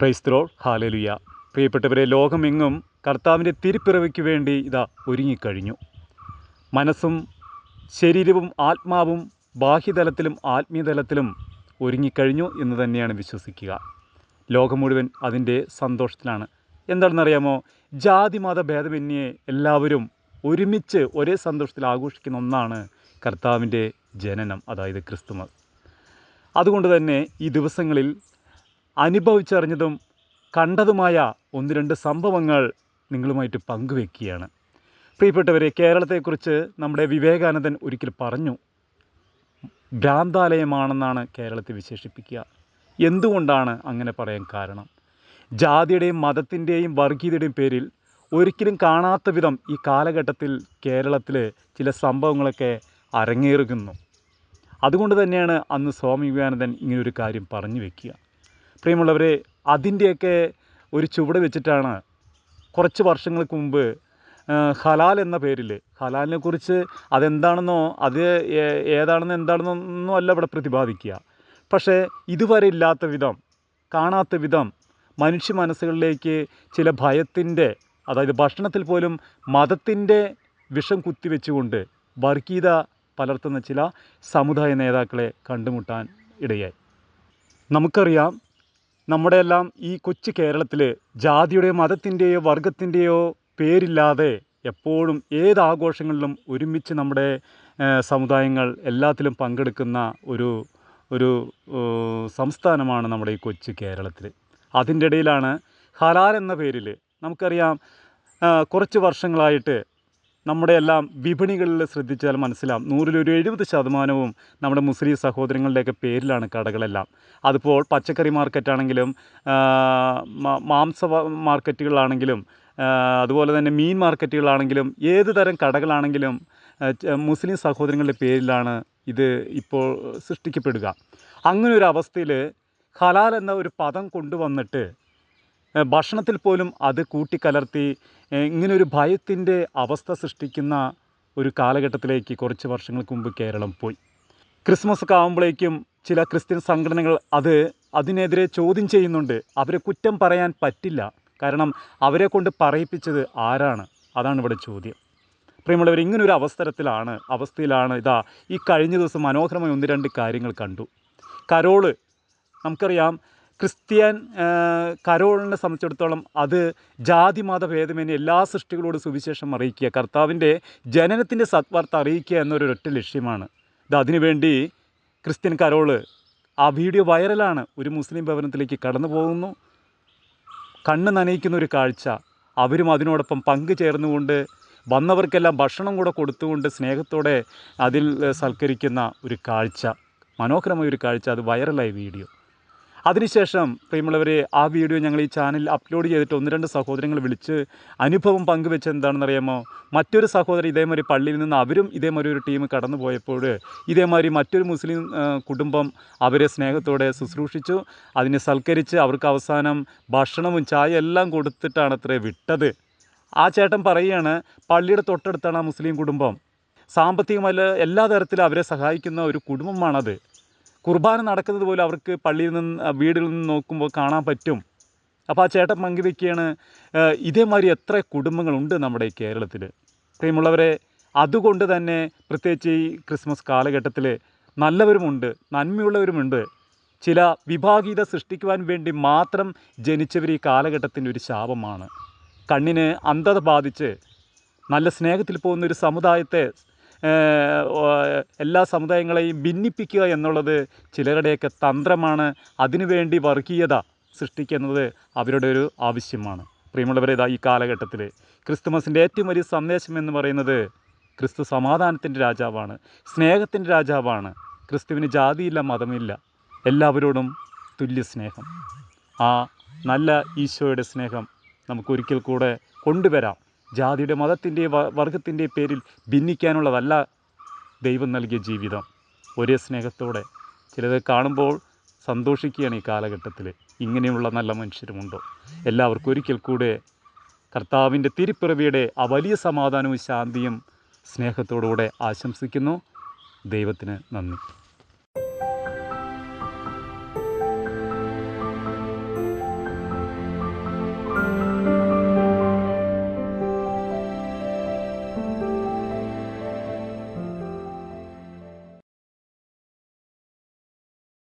ക്രൈസ്തലോൾ ഹാലലുയ പ്രിയപ്പെട്ടവരെ ലോകമെങ്ങും കർത്താവിന്റെ തിരുപ്പിറവിക്ക് വേണ്ടി ഇതാ ഒരുങ്ങിക്കഴിഞ്ഞു. മനസ്സും ശരീരവും ആത്മാവും ബാഹ്യതലത്തിലും ആത്മീയതലത്തിലും ഒരുങ്ങിക്കഴിഞ്ഞു എന്ന് തന്നെയാണ് വിശ്വസിക്കുക. ലോകം മുഴുവൻ അതിന്റെ സന്തോഷത്തിലാണ്. എന്താണെന്നറിയാമോ? ജാതി മത ഭേദമന്യേ എല്ലാവരും ഒരുമിച്ച് ഒരേ സന്തോഷത്തിൽ ആഘോഷിക്കുന്ന ഒന്നാണ് കർത്താവിന്റെ ജനനം അതായത് ക്രിസ്തുമസ്. അതുകൊണ്ട് തന്നെ ഈ ദിവസങ്ങളിൽ അനുഭവിച്ചറിഞ്ഞതും കണ്ടതുമായ ഒന്ന് രണ്ട് സംഭവങ്ങൾ നിങ്ങളുമായിട്ട് പങ്കുവെക്കുകയാണ്. പ്രിയപ്പെട്ടവരെ കേരളത്തെക്കുറിച്ച് നമ്മുടെ വിവേകാനന്ദൻ ഒരിക്കൽ പറഞ്ഞു. ഭ്രാന്താലയമാണെന്നാണ് കേരളത്തെ വിശേഷിപ്പിക്കുക. എന്തുകൊണ്ടാണ് അങ്ങനെ പറയാൻ കാരണം? ജാതിയുടെയും മതത്തിന്റെയും വർഗീയതയുടെയും പേരിൽ ഒരിക്കലും കാണാത്ത വിധം ഈ കാലഘട്ടത്തിൽ കേരളത്തിൽ ചില സംഭവങ്ങളൊക്കെ അരങ്ങേറുന്നു. അതുകൊണ്ട് തന്നെയാണ് അന്ന് സ്വാമി വിവേകാനന്ദൻ ഇങ്ങനൊരു കാര്യം പറഞ്ഞു വെക്കുക. പ്രിയമുള്ളവരെ അതിന്റെയൊക്കെ ഒരു ചുവട് വെച്ചിട്ടാണ് കുറച്ച് വർഷങ്ങൾക്ക് മുമ്പ് ഹലാൽ എന്ന പേരിൽ ഹലാലിനെ കുറിച്ച് അതെന്താണെന്നോ അത് ഏതാണെന്നോ എന്താണെന്നോ അല്ല ഇവിടെ പ്രതിപാദിക്കുക. പക്ഷേ ഇതുവരെ ഇല്ലാത്ത വിധം കാണാത്ത വിധം മനുഷ്യ മനസ്സുകളിലേക്ക് ചില ഭയത്തിന്റെ അതായത് ഭക്ഷണത്തിൽ പോലും മതത്തിന്റെ വിഷം കുത്തിവെച്ചുകൊണ്ട് വർഗീയത പലർത്തുന്ന ചില സമുദായ നേതാക്കളെ കണ്ടുമുട്ടാൻ ഇടയായി. നമുക്കറിയാം നമ്മുടെ എല്ലാം ഈ കൊച്ചു കേരളത്തിൽ ജാതിയുടെയോ മതത്തിന്റെയോ വർഗത്തിന്റെയോ പേരില്ലാതെ എപ്പോഴും ഏത് ആഘോഷങ്ങളിലും ഒരുമിച്ച് നമ്മുടെ സമുദായങ്ങൾ എല്ലാത്തിലും പങ്കെടുക്കുന്ന ഒരു ഒരു സംസ്ഥാനമാണ് നമ്മുടെ ഈ കൊച്ചു കേരളത്തിൽ അതിന്റെ ഇടയിലാണ് ഹലാൽ എന്ന പേരിൽ നമുക്കറിയാം കുറച്ച് വർഷങ്ങളായിട്ട് നമ്മുടെ എല്ലാം വിപണികളിൽ ശ്രദ്ധിച്ചാൽ മനസ്സിലാവും. നൂറിലൊരു എഴുപത് ശതമാനവും നമ്മുടെ മുസ്ലിം സഹോദരങ്ങളുടെയൊക്കെ പേരിലാണ് കടകളെല്ലാം. അതിപ്പോൾ പച്ചക്കറി മാർക്കറ്റാണെങ്കിലും മാംസ മാർക്കറ്റുകളാണെങ്കിലും അതുപോലെ തന്നെ മീൻ മാർക്കറ്റുകളാണെങ്കിലും ഏത് തരം കടകളാണെങ്കിലും മുസ്ലിം സഹോദരങ്ങളുടെ പേരിലാണ് ഇത് ഇപ്പോൾ സൃഷ്ടിക്കപ്പെടുക. അങ്ങനെ ഒരു അവസ്ഥയിൽ ഹലാൽ എന്ന ഒരു പദം കൊണ്ടുവന്നിട്ട് ഭക്ഷണത്തിൽ പോലും അത് കൂട്ടിക്കലർത്തി ഇങ്ങനൊരു ഭയത്തിന്റെ അവസ്ഥ സൃഷ്ടിക്കുന്ന ഒരു കാലഘട്ടത്തിലേക്ക് കുറച്ച് വർഷങ്ങൾക്ക് മുമ്പ് കേരളം പോയി. ക്രിസ്മസ് ഒക്കെ ആകുമ്പോഴേക്കും ചില ക്രിസ്ത്യൻ സംഘടനകൾ അത് അതിനെതിരെ ചോദ്യം ചെയ്യുന്നുണ്ട്. അവരെ കുറ്റം പറയാൻ പറ്റില്ല. കാരണം അവരെ കൊണ്ട് പറയിപ്പിച്ചത് ആരാണ്? അതാണ് ഇവിടെ ചോദ്യം. പ്രിയമുള്ളവർ ഇങ്ങനൊരു അവസരത്തിലാണ് അവസ്ഥയിലാണ് ഇതാ ഈ കഴിഞ്ഞ ദിവസം മനോഹരമായ ഒന്ന് രണ്ട് കാര്യങ്ങൾ കണ്ടു. കരോൾ നമുക്കറിയാം ക്രിസ്ത്യൻ കരോളിനെ സംബന്ധിച്ചിടത്തോളം അത് ജാതി മത ഭേദമേനെ എല്ലാ സൃഷ്ടികളോടും സുവിശേഷം അറിയിക്കുക. കർത്താവിന്റെ ജനനത്തിന്റെ സത്വാർത്ത അറിയിക്കുക എന്നൊരു ഒറ്റ ലക്ഷ്യമാണ്. ഇത് അതിനുവേണ്ടി ക്രിസ്ത്യൻ കരോൾ ആ വീഡിയോ വൈറലാണ്. ഒരു മുസ്ലിം ഭവനത്തിലേക്ക് കടന്നു പോകുന്നു. കണ്ണ് നനയിക്കുന്ന ഒരു കാഴ്ച. അവരും അതിനോടൊപ്പം പങ്കു ചേർന്നുകൊണ്ട് വന്നവർക്കെല്ലാം ഭക്ഷണം കൂടെ കൊടുത്തുകൊണ്ട് സ്നേഹത്തോടെ അതിൽ സൽക്കരിക്കുന്ന ഒരു കാഴ്ച. മനോഹരമായ ഒരു കാഴ്ച. അത് വൈറലായ വീഡിയോ. അതിനുശേഷം പ്രിയമുള്ളവരെ ആ വീഡിയോ ഞങ്ങൾ ഈ ചാനലിൽ അപ്ലോഡ് ചെയ്തിട്ട് ഒന്ന് രണ്ട് സഹോദരങ്ങൾ വിളിച്ച് അനുഭവം പങ്കുവെച്ച് എന്താണെന്നറിയാമോ? മറ്റൊരു സഹോദരൻ ഇതേമാതിരി പള്ളിയിൽ നിന്ന് അവരും ഇതേമാതിരി ഒരു ടീം കടന്നു പോയപ്പോൾ ഇതേമാതിരി മറ്റൊരു മുസ്ലിം കുടുംബം അവരെ സ്നേഹത്തോടെ ശുശ്രൂഷിച്ചു. അതിനെ സൽക്കരിച്ച് അവർക്ക് അവസാനം ഭക്ഷണവും ചായ എല്ലാം കൊടുത്തിട്ടാണ് വിട്ടത്. ആ ചേട്ടൻ പറയുകയാണ് പള്ളിയുടെ തൊട്ടടുത്താണ് ആ മുസ്ലിം കുടുംബം. സാമ്പത്തികമല്ല എല്ലാ തരത്തിലും അവരെ സഹായിക്കുന്ന ഒരു കുടുംബമാണത്. കുർബാന നടക്കുന്നത് പോലും അവർക്ക് പള്ളിയിൽ നിന്ന് വീടുകളിൽ നിന്ന് നോക്കുമ്പോൾ കാണാൻ പറ്റും. അപ്പോൾ ആ ചേട്ടൻ പങ്കുവെക്കുകയാണ് "ഏഹ്, ഇതേമാതിരി എത്ര കുടുംബങ്ങളുണ്ട് നമ്മുടെ ഈ കേരളത്തിൽ പ്രിയമുള്ളവരെ അതുകൊണ്ട് തന്നെ പ്രത്യേകിച്ച് ഈ ക്രിസ്മസ് കാലഘട്ടത്തിൽ നല്ലവരുമുണ്ട് നന്മയുള്ളവരുമുണ്ട്. ചില വിഭാഗീയത സൃഷ്ടിക്കുവാൻ വേണ്ടി മാത്രം ജനിച്ചവർ ഈ കാലഘട്ടത്തിന്റെ ഒരു ശാപമാണ്. കണ്ണിന് അന്ധത ബാധിച്ച് നല്ല സ്നേഹത്തിൽ പോകുന്ന ഒരു സമുദായത്തെ എല്ലാ സമുദായങ്ങളെയും ഭിന്നിപ്പിക്കുക എന്നുള്ളത് ചിലരുടെയൊക്കെ തന്ത്രമാണ്. അതിനുവേണ്ടി വർഗീയത സൃഷ്ടിക്കുന്നത് അവരുടെ ഒരു ആവശ്യമാണ്. പ്രിയമുള്ളവരെ ഇതാ ഈ കാലഘട്ടത്തിൽ ക്രിസ്തുമസിന്റെ ഏറ്റവും വലിയ സന്ദേശം എന്ന് പറയുന്നത് ക്രിസ്തു സമാധാനത്തിന്റെ രാജാവാണ് സ്നേഹത്തിന്റെ രാജാവാണ്. ക്രിസ്തുവിന് ജാതിയില്ല മതമില്ല. എല്ലാവരോടും തുല്യ സ്നേഹം. ആ നല്ല ഈശോയുടെ സ്നേഹം നമുക്കൊരിക്കൽ കൂടെ കൊണ്ടുവരാം. ജാതിയുടെ മതത്തിന്റെ വർഗത്തിന്റെ പേരിൽ ഭിന്നിക്കാനുള്ളതല്ല ദൈവം നൽകിയ ജീവിതം. ഒരേ സ്നേഹത്തോടെ ചിലത് കാണുമ്പോൾ സന്തോഷിക്കുകയാണ് ഈ കാലഘട്ടത്തിൽ. ഇങ്ങനെയുള്ള നല്ല മനുഷ്യരുമുണ്ടോ? എല്ലാവർക്കും ഒരിക്കൽ കൂടെ കർത്താവിന്റെ തിരുപ്പിറവിയുടെ ആ വലിയ സമാധാനവും ശാന്തിയും സ്നേഹത്തോടുകൂടെ ആശംസിക്കുന്നു. ദൈവത്തിന് നന്ദി.